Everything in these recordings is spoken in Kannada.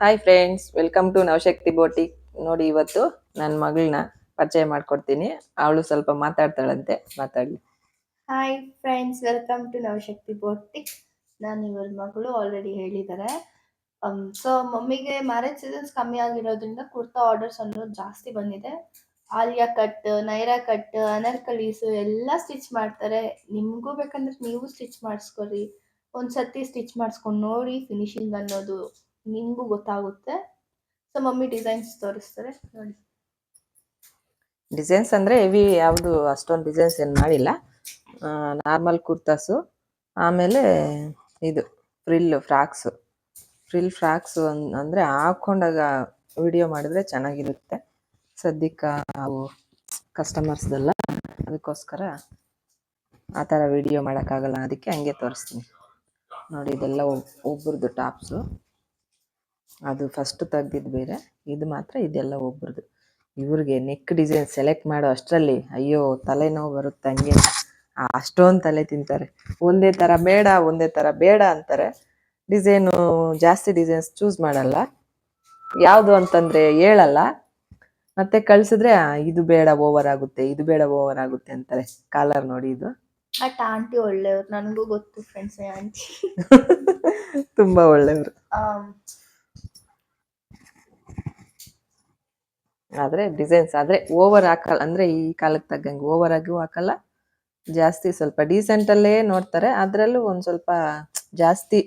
Hi friends welcome to Navashakti ಬೋಟಿ ನೋಡಿ ಇವತ್ತು ನನ್ನ ಮಗಳನ್ನ ಪರಿಚಯ ಮಾಡ್ಕೊಡ್ತೀನಿ. ಅವಳು ಸ್ವಲ್ಪ ಮಾತಾಡ್ತಾಳಂತೆ, ಮಾತಾಡ್ಲಿ. Hi friends welcome to Navashakti boutique ನಾನು ಇವ್ರ ಮಗಳು ಆಲ್ರೆಡಿ ಹೇಳಿದ್ದಾರೆ ಸೊ ಮಮ್ಮಿಗೆ ಮ್ಯಾರೇಜ್ ಸೀಸನ್ಸ್ ಕಮ್ಮಿ ಆಗಿರೋದ್ರಿಂದ ಕುರ್ತಾ ಆರ್ಡರ್ಸ್ ಅನ್ನೋದು ಜಾಸ್ತಿ ಬಂದಿದೆ. ಆಲಿಯಾ ಕಟ್, ನೈರಾ ಕಟ್, ಅನರ್ಕಲೀಸ್ ಎಲ್ಲ ಸ್ಟಿಚ್ ಮಾಡ್ತಾರೆ. ನಿಮಗೂ ಬೇಕಂದ್ರೆ ನೀವು ಸ್ಟಿಚ್ ಮಾಡಿಸ್ಕೊರಿ. ಒಂದ್ಸತಿ ಸ್ಟಿಚ್ ಮಾಡಿಸ್ಕೊಂಡು ನೋಡಿ ಫಿನಿಶಿಂಗ್ ಅನ್ನೋದು. ನಿಮಗೂ ಗೊತ್ತಾಗುತ್ತೆ. ಸೊ ಮಮ್ಮಿ ಡಿಸೈನ್ಸ್ ತೋರಿಸ್ತಾರೆ. ನೋಡಿ. ಡಿಸೈನ್ಸ್ ಅಂದ್ರೆ ಹೆವಿ ಯಾವುದು ಅಷ್ಟೊಂದು ಡಿಸೈನ್ಸ್ ಏನು ಮಾಡಿಲ್ಲ. ನಾರ್ಮಲ್ ಕುರ್ತಾಸು ಆಮೇಲೆ ಇದು ಫ್ರಿಲ್ ಫ್ರಾಕ್ಸು ಫ್ರಿಲ್ ಫ್ರಾಕ್ಸು ಅಂದರೆ ಹಾಕೊಂಡಾಗ ವಿಡಿಯೋ ಮಾಡಿದ್ರೆ ಚೆನ್ನಾಗಿರುತ್ತೆ. ಸದ್ಯಕ್ಕೆ ಅವು ಕಸ್ಟಮರ್ಸ್ದೆಲ್ಲ ಅದಕ್ಕೋಸ್ಕರ ಆ ಥರ ವಿಡಿಯೋ ಮಾಡೋಕ್ಕಾಗಲ್ಲ, ಅದಕ್ಕೆ ಹಂಗೆ ತೋರಿಸ್ತೀನಿ. ನೋಡಿ, ಇದೆಲ್ಲ ಒಬ್ಬರದ್ದು ಟಾಪ್ಸು ಅದು ಫಸ್ಟ್ ತೆಗ್ದಿದ್ದು ಬೇರೆ ಇದು ಮಾತ್ರ ಇದೆಲ್ಲ ಒಬ್ರದ್ದು ಇವ್ರಿಗೆ ನೆಕ್ ಡಿಸೈನ್ ಸೆಲೆಕ್ಟ್ ಮಾಡೋ ಅಷ್ಟರಲ್ಲಿ ಅಯ್ಯೋ ತಲೆನೋವು ಬರುತ್ತೆ ಹಂಗೆ. ಅಷ್ಟೊಂದು ತಲೆ ತಿಂತಾರೆ. ಒಂದೇ ಥರ ಬೇಡ ಒಂದೇ ಥರ ಬೇಡ ಅಂತಾರೆ. ಡಿಸೈನು ಜಾಸ್ತಿ ಡಿಸೈನ್ಸ್ ಚೂಸ್ ಮಾಡಲ್ಲ. ಯಾವುದು ಅಂತಂದ್ರೆ ಹೇಳಲ್ಲ. ಮತ್ತೆ ಕಳ್ಸಿದ್ರೆ ಇದು ಬೇಡ ಓವರ್ ಆಗುತ್ತೆ ಇದು ಬೇಡ ಓವರ್ ಆಗುತ್ತೆ ಅಂತಾರೆ. ಕಾಲರ್ ನೋಡಿ ಇದು. ಬಟ್ ಆಂಟಿ ಒಳ್ಳೆಯವ್ರು. ನನಗೂ ಗೊತ್ತು ಫ್ರೆಂಡ್ಸ್ ಆಂಟಿ ತುಂಬಾ ಒಳ್ಳೆಯವರು. ಆದ್ರೆ ಡಿಸೈನ್ಸ್ ಆದ್ರೆ ಓವರ್ ಹಾಕಲ್ಲ ಅಂದ್ರೆ ಈ ಕಾಲಕ್ಕೆ ತಗ್ಗಂಗೆ ಓವರ್ ಆಗಿ ಹಾಕಲ್ಲ. ಜಾಸ್ತಿ ಸ್ವಲ್ಪ ಡೀಸೆಂಟಲ್ಲೇ ನೋಡ್ತಾರೆ ಅದ್ರಲ್ಲೂ ಒಂದು ಸ್ವಲ್ಪ ಜಾಸ್ತಿ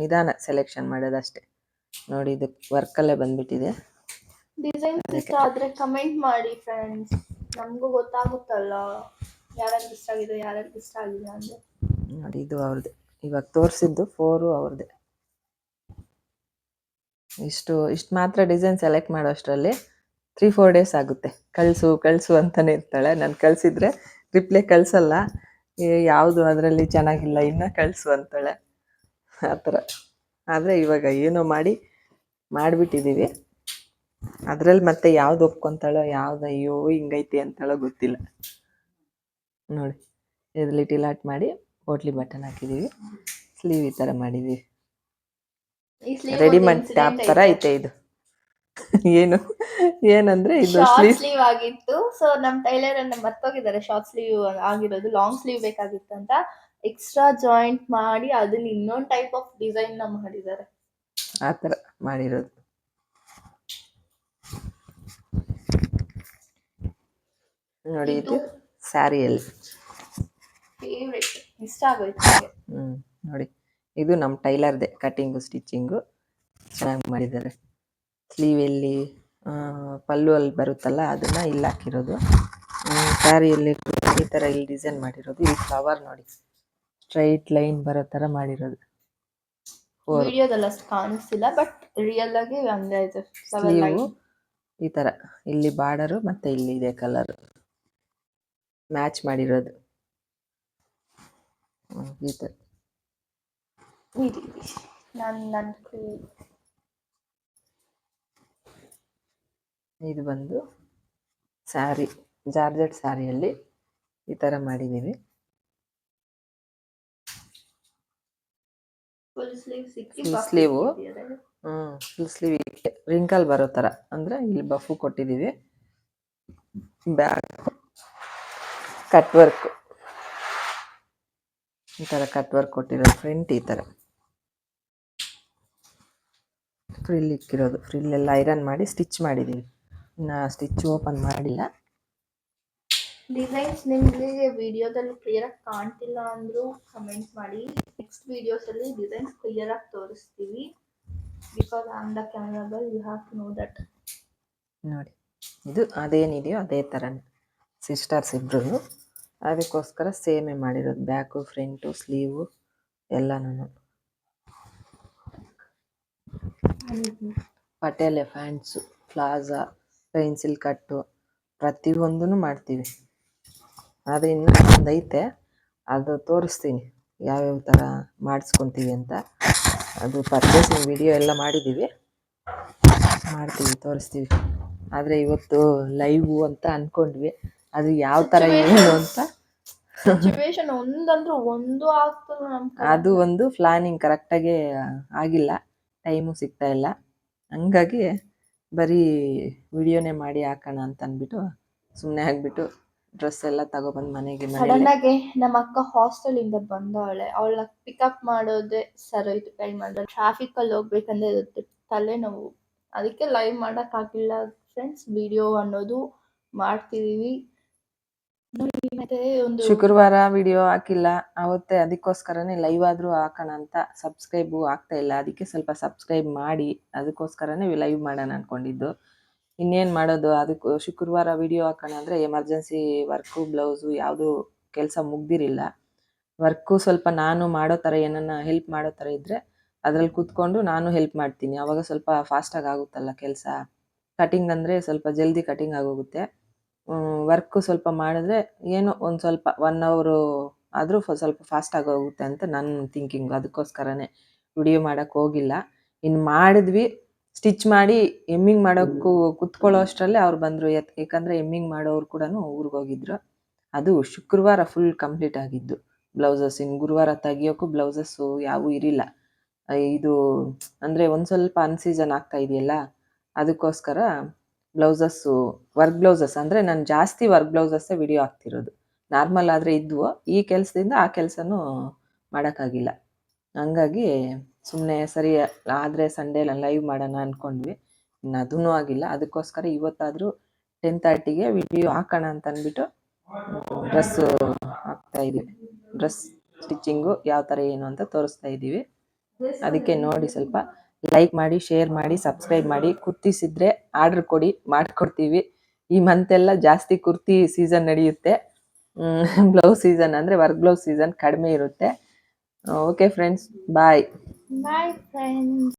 ನಿಧಾನ ಸೆಲೆಕ್ಷನ್ ಮಾಡೋದಷ್ಟೇ. ನೋಡಿ ಇದು ವರ್ಕಲ್ಲೇ ಬಂದ್ಬಿಟ್ಟಿದೆ. ಡಿಸೈನ್ಸ್ ಇಷ್ಟ ಆದ್ರೆ ಕಮೆಂಟ್ ಮಾಡಿ ಫ್ರೆಂಡ್ಸ್ ನಮಗೂ ಗೊತ್ತಾಗುತ್ತಲ್ಲ ಯಾರ್ಯಾರಿಗೆ ಇಷ್ಟ ಆಗಿದೆ ಯಾರ್ಯಾರಿಗೆ ಇಷ್ಟ ಆಗಿದೆ ಅಂದ್ರೆ ನೋಡಿ ಇದು ಅವ್ರದ್ದು ಇವಾಗ ತೋರಿಸಿದ್ದು ಫೋರು ಅವ್ರದ್ದೇ ಇಷ್ಟು ಇಷ್ಟು ಮಾತ್ರ ಡಿಸೈನ್ ಸೆಲೆಕ್ಟ್ ಮಾಡೋ ಅಷ್ಟರಲ್ಲಿ ತ್ರೀ ಫೋರ್ ಡೇಸ್ ಆಗುತ್ತೆ. ಕಳಿಸು ಕಳಿಸು ಅಂತಾನೆ ಇರ್ತಾಳೆ. ನಾನು ಕಳಿಸಿದ್ರೆ ರಿಪ್ಲೈ ಕಳಿಸಲ್ಲ. ಯಾವುದು ಅದರಲ್ಲಿ ಚೆನ್ನಾಗಿಲ್ಲ ಇನ್ನೂ ಕಳಿಸು ಅಂತಾಳೆ. ಆ ಥರ. ಆದರೆ ಇವಾಗ ಏನೋ ಮಾಡಿ ಮಾಡಿಬಿಟ್ಟಿದ್ದೀವಿ ಅದರಲ್ಲಿ ಮತ್ತೆ ಯಾವ್ದು ಒಪ್ಕೊಂತಾಳೋ ಯಾವ್ದು ಅಯ್ಯೋ ಹಿಂಗೈತಿ ಅಂತಾಳೋ ಗೊತ್ತಿಲ್ಲ. ನೋಡಿ ಇದು ಲಿಟಿಲ್ ಆರ್ಟ್ ಮಾಡಿ ಹೋಟ್ಲಿ ಬಟನ್ ಹಾಕಿದ್ದೀವಿ ಸ್ಲೀವ್ ಈ ಥರ ಮಾಡಿದ್ದೀವಿ ರೆಡಿಮೇಡ್ ಟ್ಯಾಪ್ ಥರ. ಐತೆ ಇದು. ಏನು? ಏನಂದ್ರೆ ಇದು ಶಾರ್ಟ್ ಸ್ಲೀವ್ ಸ್ಲೀವ್ ಆಗಿತ್ತು. ಸೊ ನಮ್ ಟೈಲರ್ ಅನ್ನ ಮರ್ತೋಗಿದ್ದಾರೆ. ಶಾರ್ಟ್ ಸ್ಲೀವ್ ಆಗಿರೋದು. ಲಾಂಗ್ ಸ್ಲೀವ್ ಬೇಕಾಗಿತ್ತು ಅಂತ ಎಕ್ಸ್ಟ್ರಾ ಜಾಯಿಂಟ್ ಮಾಡಿ ಅದನ್ನ ಇನ್ನೊಂದ್ ಟೈಪ್ ಆಫ್ ಡಿಸೈನ್ನ ಮಾಡಿದ್ದಾರೆ. ಆತರ ಮಾಡಿರೋದು. ನೋಡಿ ಇದು ಸ್ಯಾರಿಯಲ್ಲಿ. ಫೇವ್ರೆಟ್ ಇಷ್ಟ ಆಗೋಯ್ತು. ಹ್ಮ್ ನೋಡಿ. ಇದು ನಮ್ಮ ಟೈಲರ್ದೆ ಕಟಿಂಗು ಸ್ಟಿಚಿಂಗು. ಚೆನ್ನಾಗಿ ಮಾಡಿದ್ದಾರೆ. ಸ್ಲೀವಲ್ಲಿ ಪಲ್ಲು ಅಲ್ಲಿ ಬರುತ್ತಲ್ಲ ಅದನ್ನ ಇಲ್ಲಿ ಹಾಕಿರೋದು. ಸ್ಯಾರಿಯಲ್ಲಿ ಈ ಥರ ಇಲ್ಲಿ ಡಿಸೈನ್ ಮಾಡಿರೋದು. ಈ ಫ್ಲವರ್ ನೋಡಿ. ಸ್ಟ್ರೈಟ್ ಲೈನ್ ಬರೋ ಥರ ಮಾಡಿರೋದು. ವಿಡಿಯೋದಲ್ಲಿ ಅಷ್ಟು ಕಾಣಿಸ್ತಿಲ್ಲ ಬಟ್ ರಿಯಲ್ ಆಗಿ ಒಂದೇ ಇದೆ Seven ಸ್ಲೀವು ಈ ಥರ ಇಲ್ಲಿ ಬಾರ್ಡರು ಮತ್ತೆ ಇಲ್ಲಿ ಇದೆ ಕಲರ್ ಮ್ಯಾಚ್ ಮಾಡಿರೋದು. ಈ ಥರ ಇರಿ ನನ್ನ ನನ್ ಇದು ಬಂದು ಸ್ಯಾರಿ ಜಾರ್ಜೆಟ್ ಸ್ಯಾರಿಯಲ್ಲಿ ಈ ಥರ ಮಾಡಿದ್ದೀವಿ sleeve. Hmm full sleeve wrinkle ಬರೋ ಥರ ಅಂದರೆ ಇಲ್ಲಿ ಬಫು ಕೊಟ್ಟಿದ್ದೀವಿ ಬ್ಯಾಕ್ ಕಟ್ ವರ್ಕ್ ಈ ಥರ ಕಟ್ ವರ್ಕ್ ಕೊಟ್ಟಿರೋ ಫ್ರಂಟ್ ಈ ಥರ ಫ್ರಿಲ್ ಇಕ್ಕಿರೋದು. ಫ್ರಿಲ್ ಎಲ್ಲ ಐರನ್ ಮಾಡಿ ಸ್ಟಿಚ್ ಮಾಡಿದ್ದೀವಿ ಇನ್ನು ಸ್ಟಿಚ್ ಓಪನ್ ಮಾಡಿಲ್ಲ. ಡಿಸೈನ್ಸ್ ನಿಮಗೆ ವಿಡಿಯೋದಲ್ಲಿ ಕ್ಲಿಯರ್ ಆಗಿ ಕಾಣ್ತಿಲ್ಲ ಅಂದರೂ ಕಮೆಂಟ್ ಮಾಡಿ. ನೆಕ್ಸ್ಟ್ ವಿಡಿಯೋಸಲ್ಲಿ ಡಿಸೈನ್ಸ್ ಕ್ಲಿಯರ್ ಆಗಿ ತೋರಿಸ್ತೀವಿ. Because on the camera you have to know that ನೋಡಿ ಇದು ಅದೇನಿದೆಯೋ ಅದೇ ಥರ ಸಿಸ್ಟರ್ಸ್ ಇಬ್ಬರು ಅದಕ್ಕೋಸ್ಕರ ಸೇಮೇ ಮಾಡಿರೋದು ಬ್ಯಾಕು ಫ್ರಂಟು ಸ್ಲೀವು ಎಲ್ಲನೂ ಪಟೇಲೆ ಫ್ಯಾಂಟ್ಸು ಪ್ಲಾಜಾ ಪೆನ್ಸಿಲ್ ಕಟ್ಟು ಪ್ರತಿಯೊಂದೂ ಮಾಡ್ತೀವಿ. ಆದರೆ ಇನ್ನೂ ಒಂದು ಐತೆ ಅದು ತೋರಿಸ್ತೀನಿ ಯಾವ್ಯಾವ ಥರ ಮಾಡಿಸ್ಕೊತೀವಿ ಅಂತ. ಅದು ಪರ್ಚೇಸಿಂಗ್ ವಿಡಿಯೋ ಎಲ್ಲ ಮಾಡಿದ್ದೀವಿ ಮಾಡ್ತೀವಿ ತೋರಿಸ್ತೀವಿ. ಆದರೆ ಇವತ್ತು ಲೈವು ಅಂತ ಅಂದ್ಕೊಂಡ್ವಿ ಅದು ಯಾವ ಥರ ಏನು ಅಂತ. ಸಿಚುವೇಶನ್ ಒಂದಂದ್ರೂ ಒಂದು ಆಗ್ತದೆ ಅದು ಒಂದು ಪ್ಲಾನಿಂಗ್ ಕರೆಕ್ಟಾಗಿ ಆಗಿಲ್ಲ. ಟೈಮು ಸಿಗ್ತಾ ಇಲ್ಲ. ಹಂಗಾಗಿ ಬರೀ ವಿಡಿಯೋನೇ ಮಾಡಿ ಹಾಕೋಣ ಅಂತ ಅಂದ್ಬಿಟ್ಟು ಸುಮ್ಮನೆ ಆಗ್ಬಿಟ್ಟು ಡ್ರೆಸ್ ಎಲ್ಲ ತಗೊಬಂದು ಮನೆಗೆ ಸಡನ್ ನಮ್ಮ ಅಕ್ಕ ಹಾಸ್ಟೆಲ್ ಇಂದ ಬಂದವಳೆ. ಅವಳ ಪಿಕಪ್ ಮಾಡೋದೇ ಸರೋಯ್ತು ಕೈ ಮಾಡ ಟ್ರಾಫಿಕ್ ಅಲ್ಲಿ ಹೋಗ್ಬೇಕಂದ್ರೆ ತಲೆನೋವು. ಅದಕ್ಕೆ ಲೈವ್ ಮಾಡಕ್ ಆಗಿಲ್ಲ ಫ್ರೆಂಡ್ಸ್ ವಿಡಿಯೋ ಅನ್ನೋದು ಮಾಡ್ತಿದೀವಿ. ಒಂದು ಶುಕ್ರವಾರ ವಿಡಿಯೋ ಹಾಕಿಲ್ಲ, ಅವತ್ತೇ ಅದಕ್ಕೋಸ್ಕರನೇ ಲೈವ್ ಆದ್ರೂ ಹಾಕೋಣ ಅಂತ ಸಬ್ಸ್ಕ್ರೈಬು ಆಗ್ತಾ ಇಲ್ಲ. ಅದಕ್ಕೆ ಸ್ವಲ್ಪ ಸಬ್ಸ್ಕ್ರೈಬ್ ಮಾಡಿ, ಅದಕ್ಕೋಸ್ಕರನೇ ಲೈವ್ ಮಾಡೋಣ ಅಂದ್ಕೊಂಡಿದ್ದು ಇನ್ನೇನು ಮಾಡೋದು? ಅದಕ್ಕೂ ಶುಕ್ರವಾರ ವಿಡಿಯೋ ಹಾಕೋಣ ಅಂದರೆ ಎಮರ್ಜೆನ್ಸಿ ವರ್ಕು ಬ್ಲೌಸು ಯಾವುದು ಕೆಲಸ ಮುಗ್ದಿರಿಲ್ಲ. ವರ್ಕು ಸ್ವಲ್ಪ ನಾನು ಮಾಡೋ ಥರ ಏನನ್ನ ಹೆಲ್ಪ್ ಮಾಡೋ ಥರ ಇದ್ದರೆ ಅದ್ರಲ್ಲಿ ಕೂತ್ಕೊಂಡು ನಾನು ಹೆಲ್ಪ್ ಮಾಡ್ತೀನಿ. ಅವಾಗ ಸ್ವಲ್ಪ ಫಾಸ್ಟಾಗಿ ಆಗುತ್ತಲ್ಲ ಕೆಲಸ? ಕಟಿಂಗ್ ಅಂದರೆ ಸ್ವಲ್ಪ ಜಲ್ದಿ ಕಟಿಂಗ್ ಆಗೋಗುತ್ತೆ ವರ್ಕು ಸ್ವಲ್ಪ ಮಾಡಿದ್ರೆ ಏನೋ ಒಂದು ಸ್ವಲ್ಪ ಒನ್ ಅವರು ಆದರೂ ಸ್ವಲ್ಪ ಫಾಸ್ಟಾಗಿ ಹೋಗುತ್ತೆ ಅಂತ ನನ್ನ ಥಿಂಕಿಂಗ್ ಅದಕ್ಕೋಸ್ಕರನೇ ವಿಡಿಯೋ ಮಾಡೋಕ್ಕೆ ಹೋಗಿಲ್ಲ. ಇನ್ನು ಮಾಡಿದ್ವಿ ಸ್ಟಿಚ್ ಮಾಡಿ ಎಮ್ಮಿಂಗ್ ಮಾಡೋಕ್ಕೂ ಕುತ್ಕೊಳ್ಳೋ ಅಷ್ಟರಲ್ಲೇ ಅವ್ರು ಬಂದರು. ಯಾಕಂದರೆ ಎಮ್ಮಿಂಗ್ ಮಾಡೋರು ಕೂಡ ಊರಿಗೆ ಹೋಗಿದ್ರು. ಅದು ಶುಕ್ರವಾರ ಫುಲ್ ಕಂಪ್ಲೀಟ್ ಆಗಿದ್ದು. ಬ್ಲೌಸಸ್ ಇನ್ನು ಗುರುವಾರ ತೆಗಿಯೋಕ್ಕೂ ಬ್ಲೌಸಸ್ಸು ಯಾವೂ ಇರಿಲ್ಲ. ಇದು ಅಂದರೆ ಒಂದು ಸ್ವಲ್ಪ ಅನ್ಸೀಸನ್ ಆಗ್ತಾ ಇದೆಯಲ್ಲ, ಅದಕ್ಕೋಸ್ಕರ ಬ್ಲೌಸಸ್ಸು, ವರ್ಕ್ ಬ್ಲೌಸಸ್ ಅಂದರೆ ನಾನು ಜಾಸ್ತಿ ವರ್ಕ್ ಬ್ಲೌಸಸ್ಸೇ ವಿಡಿಯೋ ಹಾಕ್ತಿರೋದು. ನಾರ್ಮಲ್ ಆದರೆ ಇದ್ವು. ಈ ಕೆಲಸದಿಂದ ಆ ಕೆಲಸನೂ ಮಾಡೋಕ್ಕಾಗಿಲ್ಲ. ಹಂಗಾಗಿ ಸುಮ್ಮನೆ ಸರಿ ಆದರೆ ಸಂಡೇ ಲೈವ್ ಮಾಡೋಣ ಅಂದ್ಕೊಂಡ್ವಿ ಇನ್ನು ಅದೂ ಆಗಿಲ್ಲ. ಅದಕ್ಕೋಸ್ಕರ ಇವತ್ತಾದರೂ ಟೆನ್ ತರ್ಟಿಗೆ ವಿಡಿಯೋ ಹಾಕೋಣ ಅಂತ ಅಂದ್ಬಿಟ್ಟು, ಡ್ರೆಸ್ಸು ಹಾಕ್ತಾ ಇದ್ದೀವಿ. ಡ್ರೆಸ್ ಸ್ಟಿಚ್ಚಿಂಗು ಯಾವ ಥರ ಏನು ಅಂತ ತೋರಿಸ್ತಾ ಇದ್ದೀವಿ. ಅದಕ್ಕೆ ನೋಡಿ ಸ್ವಲ್ಪ ಲೈಕ್ ಮಾಡಿ ಶೇರ್ ಮಾಡಿ ಸಬ್ಸ್ಕ್ರೈಬ್ ಮಾಡಿ. ಕುರ್ತೀಸ್ ಇದ್ರೆ ಆರ್ಡರ್ ಕೊಡಿ, ಮಾಡಿಕೊಡ್ತೀವಿ. ಈ ಮಂತ್ ಎಲ್ಲ ಜಾಸ್ತಿ ಕುರ್ತಿ ಸೀಸನ್ ನಡೆಯುತ್ತೆ. ಬ್ಲೌಸ್ ಸೀಸನ್ ಅಂದ್ರೆ ವರ್ಕ್ ಬ್ಲೌಸ್ ಸೀಸನ್ ಕಡಿಮೆ ಇರುತ್ತೆ. Okay friends bye bye friends